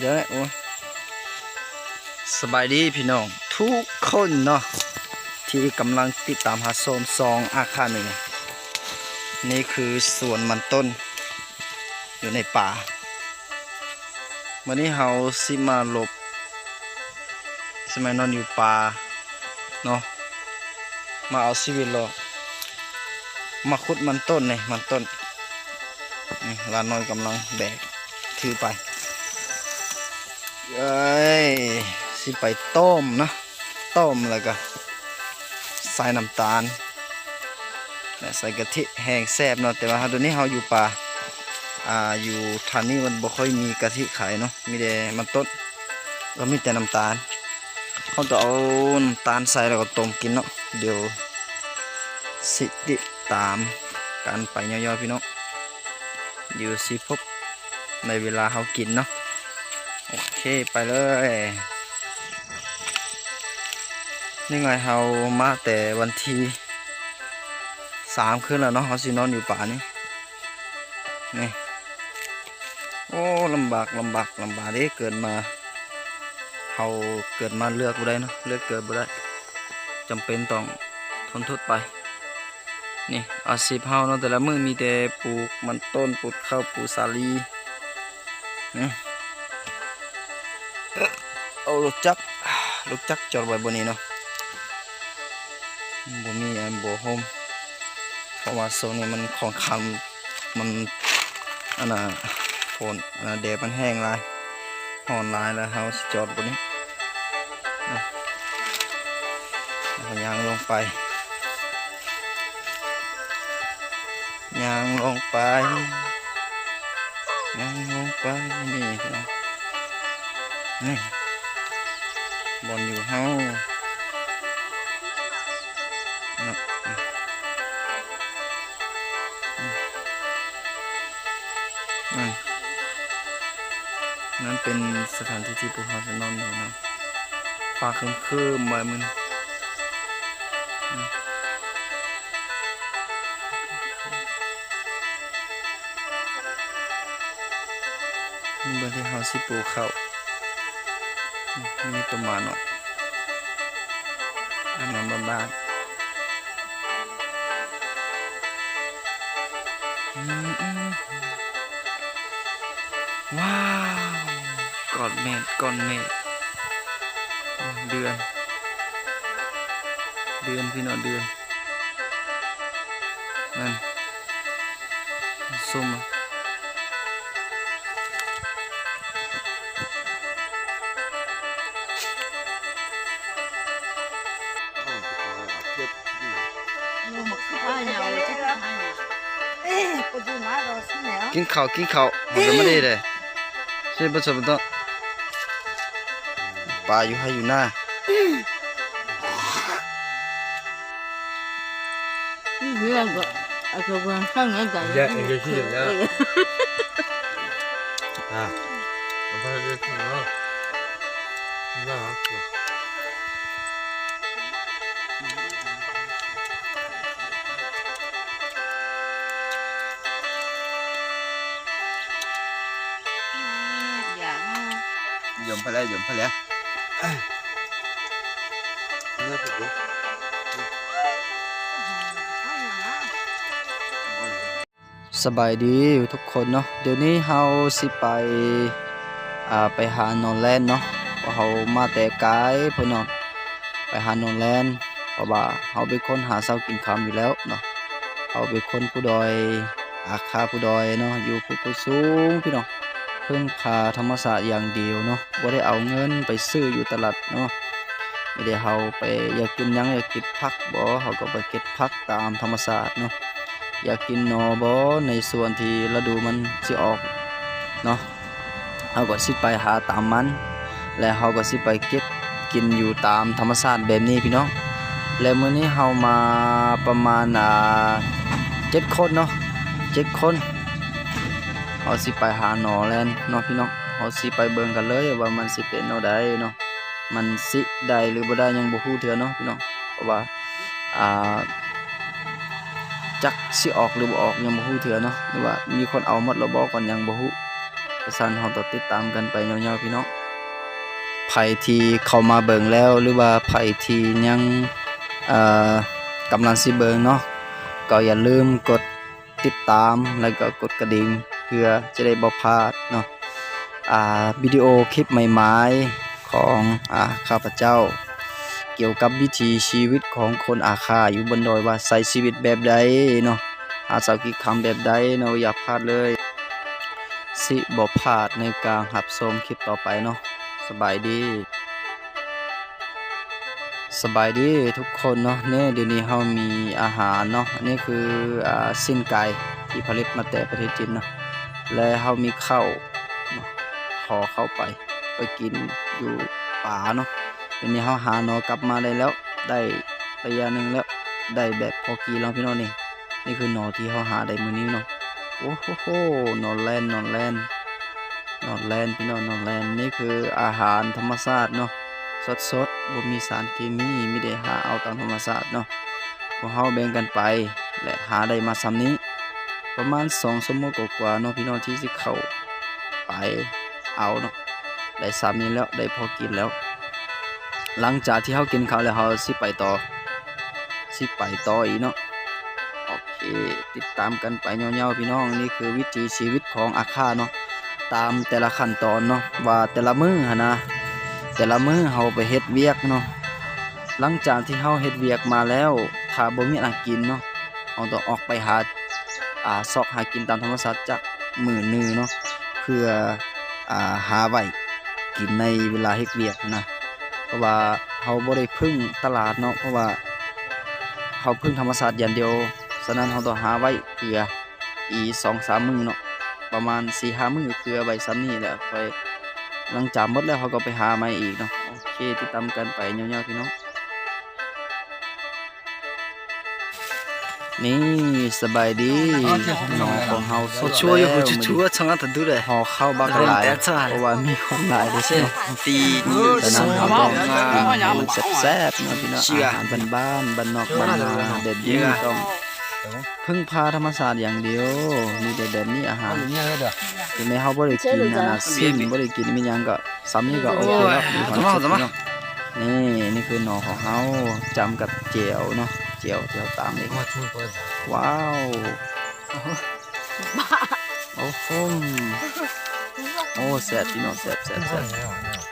เดี๋ยวโอ้สบายดีพี่น้อง ทุกคนเนาะที่กำลังติดตามหาส้มซองอาคารหนึ่งนี่คือสวนมันต้น อยู่ในป่าวันนี้เฮาสิมาหลบสมัยนอนอยู่ป่าเนาะมาเอาชีวิตรอดมาขุดมันต้นเนี่ยมันต้น ลานน้อยกำลังแบกถือไปเอ้ยสิไปต้มนะ ต้มแล้วก็ใส่น้ำตาลและใส่กะทิแห้งแซ่บเนาะแต่ว่าเดี๋ยวนี้เราอยู่ป่าอ่าอยู่ทางนี้มันบ่ค่อยมีกะทิขายเนาะมีแต่มันต้นก็มีแต่น้ำตาลเขาต้องเอาน้ำตาลใส่แล้วก็ต้มกินเนาะเดี๋ยวสิติตามการไปย่อยๆพี่น้อง อยู่สิพบในเวลาเขากินเนาะโอเคไปเลยนี่ไงเรามาแต่วันที่สามคืนแล้วเนาะเขาสินอนอยู่ป่านี้นี่โอ้ลำบากลำบากลำบากเด้เกิดมาเราเกิดมาเลือกบ่ได้เนาะเลือกเกิดบ่ได้จำเป็นต้องทนทุกข์ไป นี่อาชีพเฮาเนาะแต่ละมือมีแต่ปลูกมันต้นปลูกข้าวปลูกสาลีนี่เอารถจักรรถจักจอดไว้บนนี้เนาะบ่มีอันบ่โฮมเพราะว่าโซนนี้มันของคำมันอันน่ะฝนอันน่ะแดดมันแห้งลายหอนลายแล้วเฮาจอดบนนี้เนาะแล้วก็ย่างลงไป ยางลงไปยางลงไปนี่น้องนี่บอลอยู่เฮาเนาะอืมอืมนั่นนั่นเป็นสถานที่ที่พวกเขาจะนอนอยู่เนะฟ้าครึมๆไว้มัน บนที่เขาสิปลูกเขาวมีตัวมาหน่อยอันนั้นบ้านๆอืมว้าวกอดเมฆก้อนเมฆเดือน เดือนพี่น้องเดือนนั่นส้มอะ อาเนี่ยเราจะทำอะไรเอ๊ะกูดูมาเราสิเนี่ย กินข้าวกินข้าวหอมไม่ได้เลยใช่ปะสมต้องปลาอยู่ให้อยู่หน้า นี่เรื่องก็เอาตัวเบื้องข้างไงกัน 이제 이제 시작이야. 아, 엄마 이제 그거 이거 할게. Jom pala, jom pala. Ano สบายดีทุกคนเนาะ เดี๋ยวนี้เราสิไป อ่า ไปหานอนแลนเนาะเพราะเฮามาแต่ไกลพิ่นเนาะ ไปหานอนแลนเพราะว่าเราเป็นคนหาเช้ากินค่ำอยู่แล้วเนาะเราเป็นคนผู้ดอยอาคาผู้ดอยเนาะ อยู่ผู้สูงพี่เนาะ พิ่งพาธรรมศาสตร์อย่างเดียวเนาะบ่ได้เอาเงินไปซื้ออยู่ตลาดเนาะไม่ได้เฮาไปอยากกินยังอยากกินผักบ่เฮาก็ไปเก็บผักตามธรรมศาสตร์เนาะอยากกินนอบ่ในส่วนที่ฤดูมันสิออกเนาะเฮาก็สิไปหาตามมัน และเฮาก็สิไปเก็บกินอยู่ตามธรรมชาติแบบนี้พี่น้องและมื้อนี้เฮามาประมาณอ่า7คนเนาะ7คน เฮาสิไปหาหนอแลนเนาะพี่น้องเฮาสิไปเบิ่งกันเลยว่ามันสิเป็นแนวใดเนาะมันสิได้หรือบ่ได้ยังบ่ฮู้เทื่อเนาะพี่น้องเพราะว่าอ่าจักสิออกหรือบ่ออกยังบ่ฮู้เถื่อเนาะหรือว่ามีคนเอาหมดแล้วบ่ก่อนยังบ่ฮู้ก็ซั่นเฮาต้องติดตามกันไปยาวๆพี่น้องไผที่เข้ามาเบิ่งแล้วหรือว่าไผที่ยังเอ่อกำลังสิเบิ่งเนาะก็อย่าลืมกดติดตามแล้วก็กดกระดิ่ง เพื่อจะได้บ่พลาดเนาะอ่าวิดีโอคลิปใหม่ๆของอ่าข้าพเจ้า เกี่ยวกับวิถีชีวิตของคนอาคาอยู่บนดอยว่าใช้ชีวิตแบบใดเนาะหาสาวกิจคำแบบใดเนาะอย่าพลาดเลย สิบ่พลาดในการหับชมคลิปต่อไปเนาะสบายดีสบายดีทุกคนเนาะเนี่ยเดี๋ยวนี้เฮามีอาหารเนาะอันนี้คืออ่าสิ้นไก่ที่ผลิตมาแต่ประเทศจีนเนาะ และเฮามีข้าวห่อเข้าไป ไปกินอยู่ป่าเนาะเดี๋ยวนี้เขาหาหนอกลับมาได้แล้ว ได้ระยะหนึ่งแล้ว ได้แบบพอกีแล้วพี่น้องนี่ นี่คือหนอที่เขาหาได้มือนี้เนาะ โอ้โหนอนแลนนอนแลนนอนแลนพี่น้องนอนแลนนี่คืออาหารธรรมชาติเนาะ สดสดๆบ่มีสารเคมีมีได้หาเอาตามธรรมชาติเนาะพวกเฮาแบ่งกันไป และหาได้มาซ้ำนี้ ประมาณ2ชั่วโมงกว่าๆเนาะพี่น้องที่สิเข้าไปเอาเนาะได้ซ้ำนี้แล้วได้พอกินแล้ว หลังจากที่เขากินข้าวแล้วเขาสิไปต่อสิไปต่ออีกเนาะโอเคติดตามกันไปเงาๆพี่น้องนี่คือวิถีชีวิตของอาคาเนาะตามแต่ละขั้นตอนเนาะว่าแต่ละมือหนนะแต่ละมือเขาไปเฮ็ดเวียกเนาะหลังจากที่เขาเฮ็ดเวียกมาแล้วถ้าบ่มีอะไรกินเนาะเขาต้องออกไปหา อ่าซอกหากินตามธรรมชาติจากมือนึงเนาะเพื่ออ่าหาไว้กินในเวลาเฮ็ดเวียกนะเพราะว่าเขาบ่ได้พึ่งตลาดเนาะเพราะว่าเขาพึ่งธรรมศาตร์อย่างเดียวฉะนั้นเขาต้องหาไว้เพื่ออีสองสามมือเนาะประมาณสี่ห้ามือเพื่อไว้ซ้ำนี่แหละค่อยหลังจากหมดแล้วเขาก็ไปหาใหม่อีกเนาะโอเคติดตามกันไปยาวๆพี่น้อง นี่สบายดีน้องของเฮาสดช่วยอยู่แล้วช่วยช่วยช่างตันดูเลยห่อข้าวบักหลายเพราะว่ามีของหลายเด้อเช่ตีนี่ฉะนั้นเราต้องมันแซ่บๆนาะพี่น้องเชื่อาหารบ้านๆบ้านนอกบ้านนาแบบนี้ต้องพึ่งพาธรรมศาสตร์อย่างเดียวมีแต่แบบนี้อาหารเอาอย่างเงี้ยเด้อถึงแม้เขาบ่ได้กินนะนะซิมบ่ได้กินมีหยังก็ซ้ำนี่ก็โอเคแล้วมีความสุขเนาะนี่นี่คือหน่อของเฮาจำกับเจียวเนาะ เจียวเจียวตามนี่มาช่วยก่อนว้าวโอ้โหโอ้แซ่บพี่น้องแซ่บแซ่บแซ่บ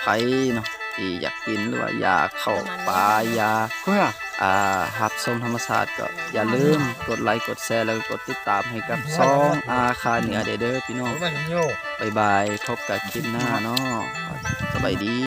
ไผเนาะที่อยากกินหรือว่าอยากเข้าป่าอยากกูอะอ่าหับชมธรรมชาติก็อย่าลืมกดไลค์กดแชร์แล้วก็กดติดตามให้กับซองอาคาเหนือเด้อเด้อพี่น้องมันโยบ๊ายบายพบกับคลิปหน้าเนาะสบายดี